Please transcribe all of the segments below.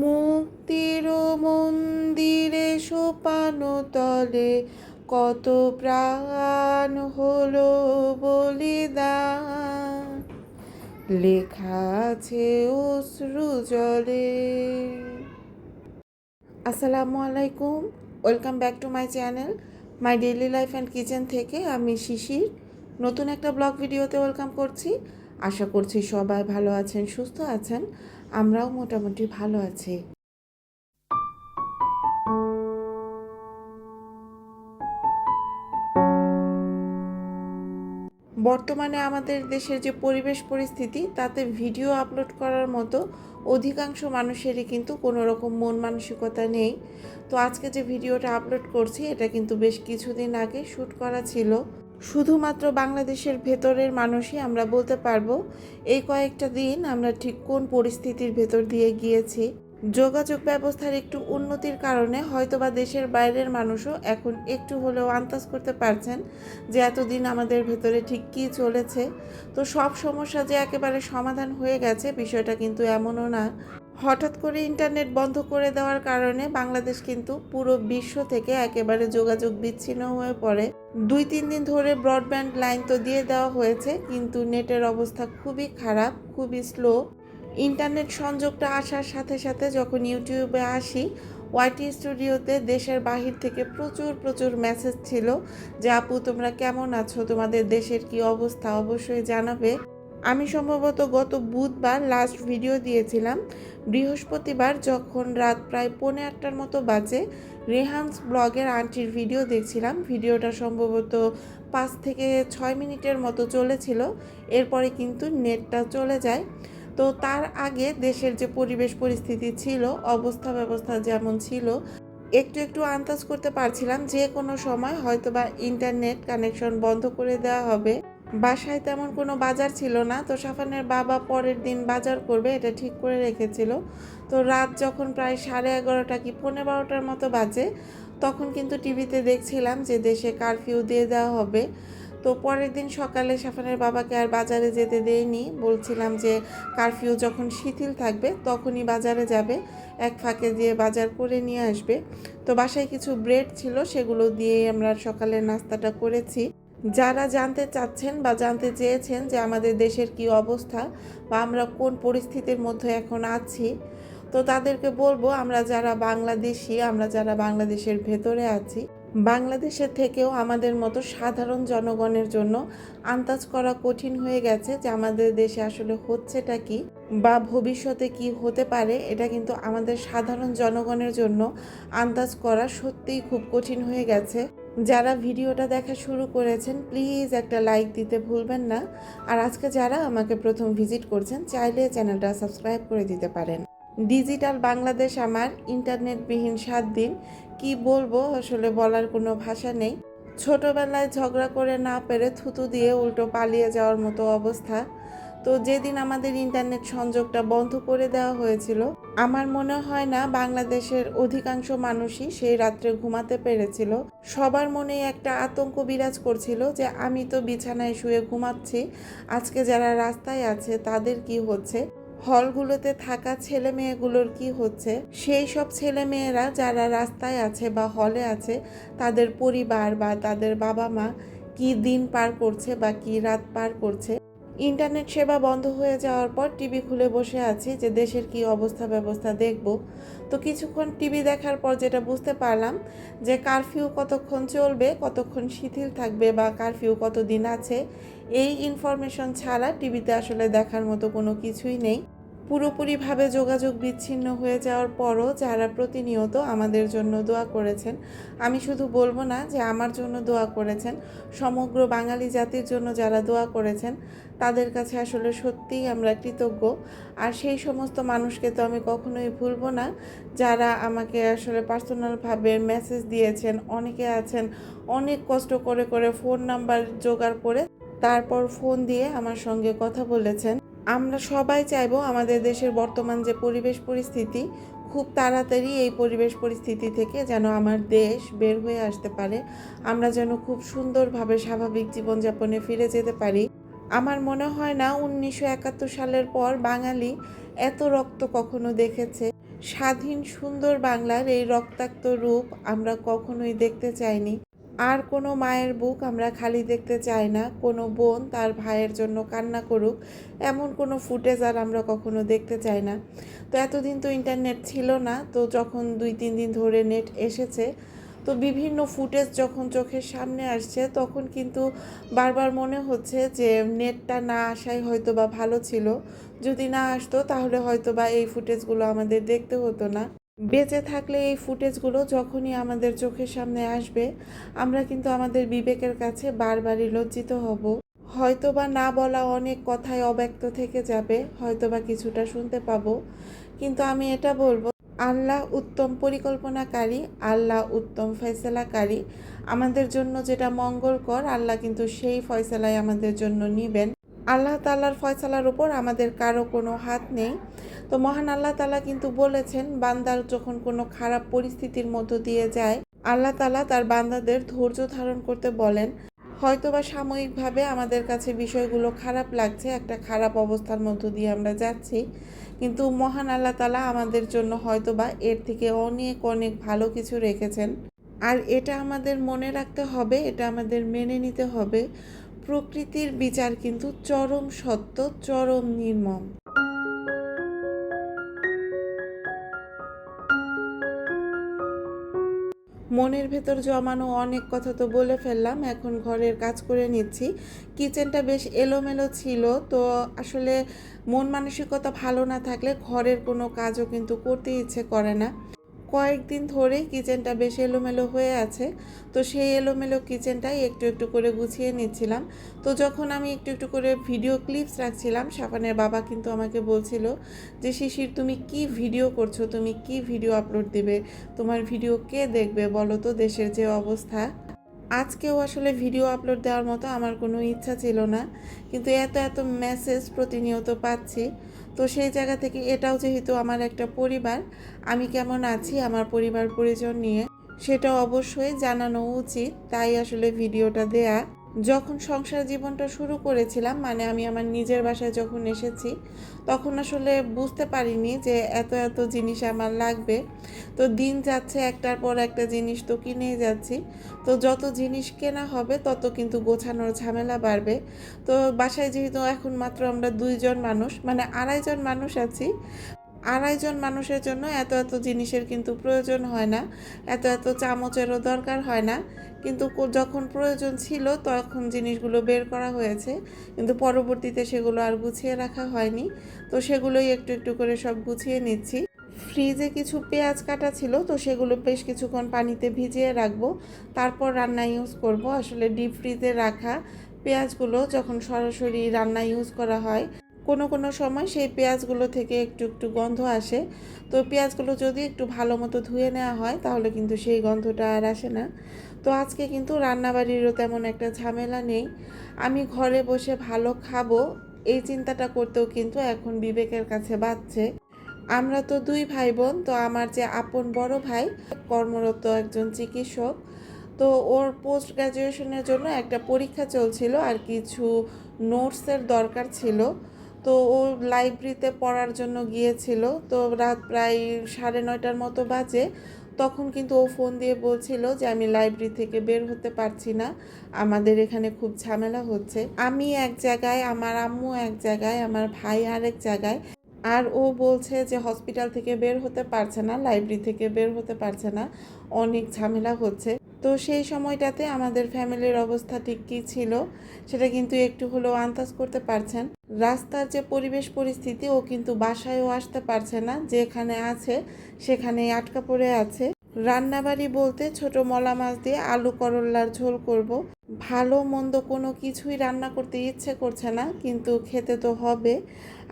মুক্তির মন্দিরে সোপানো তলে কত প্রাণ হলো বলিদান। লেখা আছে অশ্রু জলে। আসসালামু আলাইকুম, welcome back to my channel, my daily life and kitchen থেকে আমি শিশির। নতুন একটা ব্লগ ভিডিওতে ওয়েলকাম করছি। আশা করছি সবাই ভালো আছেন, সুস্থ আছেন। আমরাও মোটামুটি ভালো আছি। বর্তমানে আমাদের দেশের যে পরিবেশ পরিস্থিতি, তাতে ভিডিও আপলোড করার মতো অধিকাংশ মানুষেরই কিন্তু কোনো রকম মন মানসিকতা নেই। তো আজকে যে ভিডিওটা আপলোড করছি, এটা কিন্তু বেশ কিছুদিন আগে শ্যুট করা ছিল। শুধুমাত্র বাংলাদেশের ভেতরের মানুষই আমরা বলতে পারব, এই কয়েকটা দিন আমরা ঠিক কোন পরিস্থিতির ভেতর দিয়ে গিয়েছি। যোগাযোগ ব্যবস্থার একটু উন্নতির কারণে হয়তোবা দেশের বাইরের মানুষও এখন একটু হলেও আন্দাজ করতে পারছেন যে এতদিন আমাদের ভেতরে ঠিক কী চলেছে। তো সব সমস্যা যে একেবারে সমাধান হয়ে গেছে বিষয়টা কিন্তু এমনও না। হঠাৎ করে ইন্টারনেট বন্ধ করে দেওয়ার কারণে বাংলাদেশ কিন্তু পুরো বিশ্ব থেকে একেবারে যোগাযোগ বিচ্ছিন্ন হয়ে পড়ে। দুই তিন দিন ধরে ব্রডব্যান্ড লাইন তো দিয়ে দেওয়া হয়েছে, কিন্তু নেটের অবস্থা খুবই খারাপ, খুবই স্লো। ইন্টারনেট সংযোগটা আসার সাথে সাথে যখন ইউটিউবে আসি ওয়াইটি স্টুডিওতে দেশের বাহির থেকে প্রচুর প্রচুর মেসেজ ছিল যে, আপু, তোমরা কেমন আছো? তোমাদের দেশের কি অবস্থা? অবশ্যই জানাবে। আমি সম্ভবত গত বুধবার লাস্ট ভিডিও দিয়েছিলাম। বৃহস্পতিবার যখন রাত প্রায় পৌনে আটটার মতো বাজে রেহান্স ব্লগের আন্টির ভিডিও দেখছিলাম। ভিডিওটা সম্ভবত পাঁচ থেকে ছয় মিনিটের মতো চলেছিল। এরপরে কিন্তু নেটটা চলে যায়। তো তার আগে দেশের যে পরিবেশ পরিস্থিতি ছিল, অবস্থা ব্যবস্থা যেমন ছিল, একটু একটু আন্দাজ করতে পারছিলাম যে কোনো সময় হয়তোবা ইন্টারনেট কানেকশন বন্ধ করে দেওয়া হবে। বাসায় তেমন কোনো বাজার ছিল না। তো সাফানের বাবা পরের দিন বাজার করবে, এটা ঠিক করে রেখেছিল। তো রাত যখন প্রায় সাড়ে এগারোটা কি পনেরো বারোটার মতো বাজে, তখন কিন্তু টিভিতে দেখছিলাম যে দেশে কারফিউ দিয়ে দেওয়া হবে। তো পরের দিন সকালে সাফানের বাবাকে আর বাজারে যেতে দেয়নি। বলছিলাম যে কারফিউ যখন শিথিল থাকবে, তখনই বাজারে যাবে। এক ফাঁকে দিয়ে বাজার করে নিয়ে আসবে। তো বাসায় কিছু ব্রেড ছিল, সেগুলো দিয়েই আমরা সকালের নাস্তাটা করেছি। যারা জানতে চাচ্ছেন বা জানতে চেয়েছেন যে আমাদের দেশের কি অবস্থা বা আমরা কোন পরিস্থিতির মধ্যে এখন আছি, তো তাদেরকে বলব আমরা যারা বাংলাদেশি, আমরা যারা বাংলাদেশের ভেতরে আছি, বাংলাদেশের থেকেও আমাদের মতো সাধারণ জনগণের জন্য আন্দাজ করা কঠিন হয়ে গেছে যে আমাদের দেশে আসলে হচ্ছেটা কি বা ভবিষ্যতে কি হতে পারে, এটা কিন্তু আমাদের সাধারণ জনগণের জন্য আন্দাজ করা সত্যিই খুব কঠিন হয়ে গেছে। যারা ভিডিওটা দেখা শুরু করেছেন, প্লিজ একটা লাইক দিতে ভুলবেন না। আর আজকে যারা আমাকে প্রথম ভিজিট করছেন, চাইলে চ্যানেলটা সাবস্ক্রাইব করে দিতে পারেন। ডিজিটাল বাংলাদেশ আমার ইন্টারনেটবিহীন সাত দিন। কি বলব, আসলে বলার কোনো ভাষা নেই। ছোটবেলায় ঝগড়া করে না পেরে থুতু দিয়ে উল্টো পালিয়ে যাওয়ার মতো অবস্থা। তো যেদিন আমাদের ইন্টারনেট সংযোগটা বন্ধ করে দেওয়া হয়েছিল আমার মনে হয় না বাংলাদেশের অধিকাংশ মানুষই সেই রাত্রে ঘুমাতে পেরেছিল। সবার মনে একটা আতঙ্ক বিরাজ করছিল যে আমি তো বিছানায় শুয়ে ঘুমাচ্ছি, আজকে যারা রাস্তায় আছে তাদের কি হচ্ছে? হলগুলোতে থাকা ছেলে মেয়েগুলোর কি হচ্ছে? সেই সব ছেলে মেয়েরা যারা রাস্তায় আছে বা হলে আছে, তাদের পরিবার বা তাদের বাবা মা কি দিন পার করছে বা কি রাত পার করছে? ইন্টারনেট সেবা বন্ধ হয়ে যাওয়ার পর টিভি খুলে বসে আছি যে দেশের কি অবস্থা ব্যবস্থা দেখব। তো কিছুক্ষণ টিভি দেখার পর যেটা বুঝতে পারলাম যে কারফিউ কতক্ষণ চলবে, কতক্ষণ শিথিল থাকবে বা কারফিউ কতদিন আছে, এই ইনফরমেশন ছাড়া টিভিতে আসলে দেখার মতো কোনো কিছুই নেই। পুরোপুরিভাবে যোগাযোগ বিচ্ছিন্ন হয়ে যাওয়ার পরও যারা প্রতিনিয়ত আমাদের জন্য দোয়া করেছেন, আমি শুধু বলব না যে আমার জন্য দোয়া করেছেন, সমগ্র বাঙালি জাতির জন্য যারা দোয়া করেছেন, তাদের কাছে আসলে সত্যিই আমরা কৃতজ্ঞ। আর সেই সমস্ত মানুষকে তো আমি কখনোই ভুলবো না, যারা আমাকে আসলে পার্সোনালভাবে মেসেজ দিয়েছেন, অনেকে আছেন, অনেক কষ্ট করে করে ফোন নাম্বার জোগাড় করে, তারপর ফোন দিয়ে আমার সঙ্গে কথা বলেছেন। আমরা সবাই চাইব আমাদের দেশের বর্তমান যে পরিবেশ পরিস্থিতি, খুব তাড়াতাড়ি এই পরিবেশ পরিস্থিতি থেকে যেন আমার দেশ বের হয়ে আসতে পারে। আমরা যেন খুব সুন্দরভাবে স্বাভাবিক জীবনযাপনে ফিরে যেতে পারি। আমার মনে হয় না উনিশশো একাত্তর সালের পর বাঙালি এত রক্ত কখনো দেখেছে। স্বাধীন সুন্দর বাংলার এই রক্তাক্ত রূপ আমরা কখনোই দেখতে চাইনি। আর কোনো মায়ের বুক আমরা খালি দেখতে চাই না। কোনো বোন তার ভাইয়ের জন্য কান্না করুক, এমন কোনো ফুটেজ আর আমরা কখনো দেখতে চাই না। তো এতদিন তো ইন্টারনেট ছিল না, তো যখন দুই তিন দিন ধরে নেট এসেছে, তো বিভিন্ন ফুটেজ যখন চোখের সামনে আসছে, তখন কিন্তু বারবার মনে হচ্ছে যে নেটটা না আসাই হয়তো বা ভালো ছিল। যদি না আসতো তাহলে হয়তো বা এই ফুটেজগুলো আমাদের দেখতে হতো না। বেঁচে থাকলে এই ফুটেজগুলো যখনই আমাদের চোখের সামনে আসবে, আমরা কিন্তু আমাদের বিবেকের কাছে বারবারই লজ্জিত হব। হয়তো বা না বলা অনেক কথাই অব্যক্ত থেকে যাবে হয়তো বা কিছুটা শুনতে পাবো। কিন্তু আমি এটা বলব, আল্লাহ উত্তম পরিকল্পনাকারী, আল্লাহ উত্তম ফয়সালাকারী। আমাদের জন্য যেটা মঙ্গলকর, আল্লাহ কিন্তু সেই ফয়সালাই আমাদের জন্য নিবেন। আল্লাহ তাল্লার ফয়সালার উপর আমাদের কারও কোনো হাত নেই। তো মহান আল্লাহ তালা কিন্তু বলেছেন, বান্দার যখন কোনো খারাপ পরিস্থিতির মধ্য দিয়ে যায়, আল্লাহ তালা তার বান্দাদের ধৈর্য ধারণ করতে বলেন। হয়তোবা সাময়িকভাবে আমাদের কাছে বিষয়গুলো খারাপ লাগছে, একটা খারাপ অবস্থার মধ্য দিয়ে আমরা যাচ্ছি, কিন্তু মহান আল্লাহ তালা আমাদের জন্য হয়তোবা এর থেকে অনেক অনেক ভালো কিছু রেখেছেন। আর এটা আমাদের মনে রাখতে হবে, এটা আমাদের মেনে নিতে হবে। প্রকৃতির বিচার কিন্তু চরম সত্য, চরম নির্মম। মনের ভেতর জমানো অনেক কথা তো বলে ফেললাম, এখন ঘরের কাজ করে নিচ্ছি। কিচেনটা বেশ এলোমেলো ছিল, তো আসলে মন মানসিকতা ভালো না থাকলে ঘরের কোনো কাজও কিন্তু করতে ইচ্ছে করে না। কয়েকদিন ধরেই কিচেনটা বেশ এলোমেলো হয়ে আছে। তো সেই এলোমেলো কিচেনটাই একটু একটু করে গুছিয়ে নিচ্ছিলাম। তো যখন আমি একটু একটু করে ভিডিও ক্লিপস রাখছিলাম সাফানের বাবা কিন্তু আমাকে বলছিল যে, শিশির, তুমি কি ভিডিও করছ? তুমি কি ভিডিও আপলোড দেবে? তোমার ভিডিও কে দেখবে বলো তো দেশের যে অবস্থা? আজকেও আসলে ভিডিও আপলোড দেওয়ার মতো আমার কোনো ইচ্ছা ছিল না। কিন্তু এত এত মেসেজ প্রতিনিয়ত পাচ্ছি। তো সেই জায়গা থেকে এটাও যেহেতু আমার একটা পরিবার, আমি কেমন আছি, আমার পরিবার পরিজন নিয়ে, সেটা অবশ্যই জানানো উচিত। তাই আসলে ভিডিওটা দেয়া। যখন সংসার জীবনটা শুরু করেছিলাম মানে আমি আমার নিজের বাসায় যখন এসেছি, তখন আসলে বুঝতে পারিনি যে এত এত জিনিস আমার লাগবে। তো দিন যাচ্ছে, একটার পর একটা জিনিস তো কিনেই যাচ্ছি। তো যত জিনিস কেনা হবে, তত কিন্তু গোছানোর ঝামেলা বাড়বে। তো বাসায় যেহেতু এখন মাত্র আমরা দুইজন মানুষ মানে আড়াইজন মানুষ আছি, আড়াইজন মানুষের জন্য এত এত জিনিসের কিন্তু প্রয়োজন হয় না, এত এত চামচেরও দরকার হয় না। কিন্তু যখন প্রয়োজন ছিল, তখন জিনিসগুলো বের করা হয়েছে। কিন্তু পরবর্তীতে সেগুলো আর গুছিয়ে রাখা হয়নি। তো সেগুলোই একটু একটু করে সব গুছিয়ে নিচ্ছি। ফ্রিজে কিছু পেঁয়াজ কাটা ছিল, তো সেগুলো বেশ কিছুক্ষণ পানিতে ভিজিয়ে রাখব। তারপর রান্না ইউজ করব। আসলে ডিপ ফ্রিজে রাখা পেঁয়াজগুলো যখন সরাসরি রান্না ইউজ করা হয়, কোনো কোনো সময় সেই পেঁয়াজগুলো থেকে একটু একটু গন্ধ আসে। তো পেঁয়াজগুলো যদি একটু ভালো মতো ধুয়ে নেওয়া হয়, তাহলে কিন্তু সেই গন্ধটা আর আসে না। তো আজকে কিন্তু রান্নাবাড়িরও তেমন একটা ঝামেলা নেই। আমি ঘরে বসে ভালো খাব, এই চিন্তাটা করতেও কিন্তু এখন বিবেকের কাছে বাজছে। আমরা তো দুই ভাই বোন, তো আমার যে আপন বড় ভাই, কর্মরত একজন চিকিৎসক, তো ওর পোস্ট গ্র্যাজুয়েশনের জন্য একটা পরীক্ষা চলছিল আর কিছু নোটসের দরকার ছিল। তো ও লাইব্রেরিতে পড়ার জন্য গিয়েছিল, তো রাত প্রায় সাড়ে নয়টার মতো বাজে। তখন কিন্তু ও ফোন দিয়ে বলছিল যে, আমি লাইব্রেরি থেকে বের হতে পারছি না, আমাদের এখানে খুব ঝামেলা হচ্ছে। আমি এক জায়গায়, আমার আম্মু এক জায়গায়, আমার ভাই আরেক জায়গায়। আর ও বলছে যে হসপিটাল থেকে বের হতে পারছে না, লাইব্রেরি থেকে বের হতে পারছে না, অনেক ঝামেলা হচ্ছে। তো সেই সময়টাতে আমাদের ফ্যামিলির অবস্থা ঠিক কী ছিল সেটা কিন্তু একটু হলেও আন্দাজ করতে পারছেন। রাস্তার যে পরিবেশ পরিস্থিতি, ও কিন্তু বাসায়ও আসতে পারছে না, যেখানে আছে সেখানেই আটকা পড়ে আছে। রান্নাবাড়ি বলতে ছোট মলা মাছ দিয়ে আলু করল্লার ঝোল করব। ভালো, মন্দ কোনো কিছুই রান্না করতে ইচ্ছে করছে না, কিন্তু খেতে তো হবে।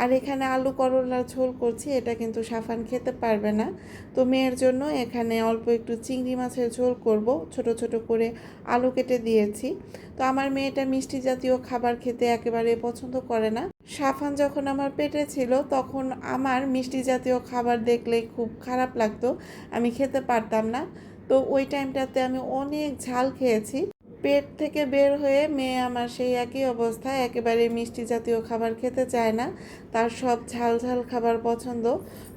আর এখানে আলু করল্লার ঝোল করছি, এটা কিন্তু সাফান খেতে পারবে না। তো মেয়ের জন্য এখানে অল্প একটু চিংড়ি মাছের ঝোল করব, ছোট ছোট করে আলু কেটে দিয়েছি। তো আমার মেয়েটা মিষ্টি জাতীয় খাবার খেতে একেবারে পছন্দ করে না। সাফান যখন আমার পেটে ছিল, তখন আমার মিষ্টি জাতীয় খাবার দেখলে খুব খারাপ লাগতো, আমি খেতে পারতাম না। তো ওই টাইমটাতে আমি অনেক ঝাল খেয়েছি। পেট থেকে বের হয়ে মেয়ে আমার সেই একই অবস্থা, একেবারে মিষ্টি জাতীয় খাবার খেতে চায় না। তার সব ঝাল ঝাল খাবার পছন্দ।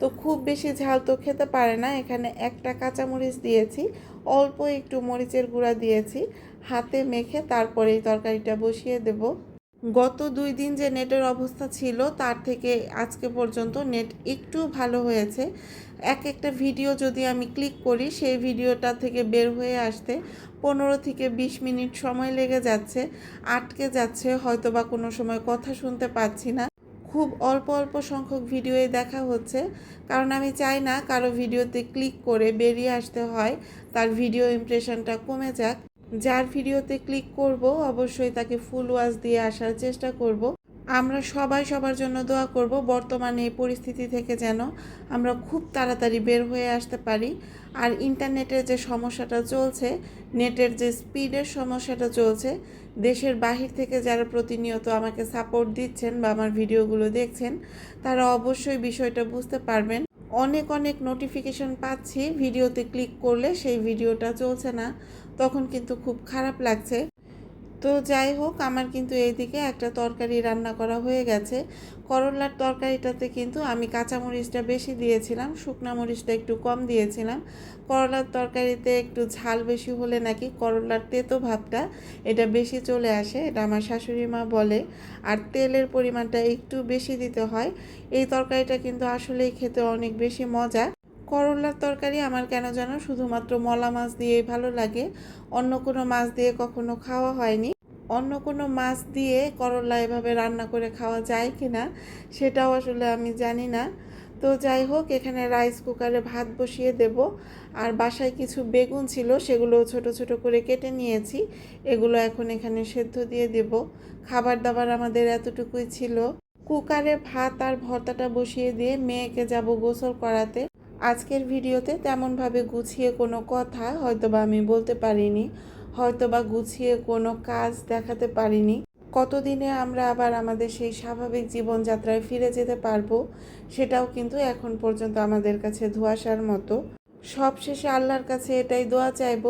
তো খুব বেশি ঝাল তো খেতে পারে না। এখানে একটা কাঁচামরিচ দিয়েছি, অল্প একটু মরিচের গুঁড়া দিয়েছি। হাতে মেখে তারপরেই তরকারিটা বসিয়ে দেব। গত দুই দিন যে নেটের অবস্থা ছিল, তার থেকে আজকে পর্যন্ত নেট একটু ভালো হয়েছে। এক একটা ভিডিও যদি আমি ক্লিক করি, সেই ভিডিওটা থেকে বের হয়ে আসতে পনেরো থেকে বিশ মিনিট সময় লেগে যাচ্ছে, আটকে যাচ্ছে হয়তো বা কোনো সময় কথা শুনতে পাচ্ছি না। খুব অল্প অল্প সংখ্যক ভিডিওই দেখা হচ্ছে, কারণ আমি চাই না কারও ভিডিওতে ক্লিক করে বেরিয়ে আসতে হয়, তার ভিডিও ইমপ্রেশনটা কমে যাক। যার ভিডিওতে ক্লিক করব, অবশ্যই তাকে ফুল ওয়াচ দিয়ে আসার চেষ্টা করব। আমরা সবাই সবার জন্য দোয়া করব, বর্তমানে এই পরিস্থিতি থেকে যেন আমরা খুব তাড়াতাড়ি বের হয়ে আসতে পারি। আর ইন্টারনেটের যে সমস্যাটা চলছে, নেটের যে স্পিডের সমস্যাটা চলছে, দেশের বাহির থেকে যারা প্রতিনিয়ত আমাকে সাপোর্ট দিচ্ছেন বা আমার ভিডিওগুলো দেখছেন, তারা অবশ্যই বিষয়টা বুঝতে পারবেন। অনেক অনেক নোটিফিকেশন পাচ্ছি। ভিডিওতে ক্লিক করলে সেই ভিডিওটা চলছে না। তখন কিন্তু খুব খারাপ লাগছে। তো যাই হোক, আমার কিন্তু এইদিকে একটা তরকারি রান্না করা হয়ে গেছে। করলার তরকারিটাতে কিন্তু আমি কাঁচামরিচটা বেশি দিয়েছিলাম, শুকনা মরিচটা একটু কম দিয়েছিলাম। করলার তরকারিতে একটু ঝাল বেশি হলে নাকি করলার তেতো ভাবটা এটা বেশি চলে আসে, এটা আমার শাশুড়ি মা বলে। আর তেলের পরিমাণটা একটু বেশি দিতে হয়। এই তরকারিটা কিন্তু আসলেই খেতে অনেক বেশি মজা। করলার তরকারি আমার কেন যেন শুধুমাত্র মলা মাছ দিয়েই ভালো লাগে। অন্য কোনো মাছ দিয়ে কখনো খাওয়া হয়নি। অন্য কোনো মাছ দিয়ে করলা এভাবে রান্না করে খাওয়া যায় কি না সেটাও আসলে আমি জানি না। তো যাই হোক, এখানে রাইস কুকারে ভাত বসিয়ে দেব। আর বাসায় কিছু বেগুন ছিল সেগুলো ছোট ছোট করে কেটে নিয়েছি। এগুলো এখন এখানে সেদ্ধ দিয়ে দেব। খাবার দাবার আমাদের এতটুকুই ছিল। কুকারে ভাত আর ভর্তাটা বসিয়ে দিয়ে মেয়েকে যাব গোসল করাতে। আজকের ভিডিওতে তেমনভাবে গুছিয়ে কোনো কথা হয়তো বা আমি বলতে পারিনি, হয়তোবা গুছিয়ে কোনো কাজ দেখাতে পারিনি। কতদিনে আমরা আবার আমাদের সেই স্বাভাবিক জীবনযাত্রায় ফিরে যেতে পারব, সেটাও কিন্তু এখন পর্যন্ত আমাদের কাছে ধোয়াশার মতো। সবশেষে আল্লাহর কাছে এটাই দোয়া চাইব,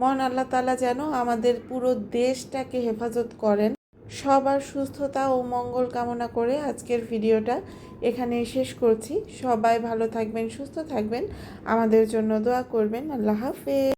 মহান আল্লাহ তালা যেন আমাদের পুরো দেশটাকে হেফাজত করেন। সবার সুস্থতা ও মঙ্গল কামনা করে আজকের ভিডিওটা এখানে শেষ করছি। সবাই ভালো থাকবেন, সুস্থ থাকবেন। আমাদের জন্য দোয়া করবেন। আল্লাহ হাফেজ।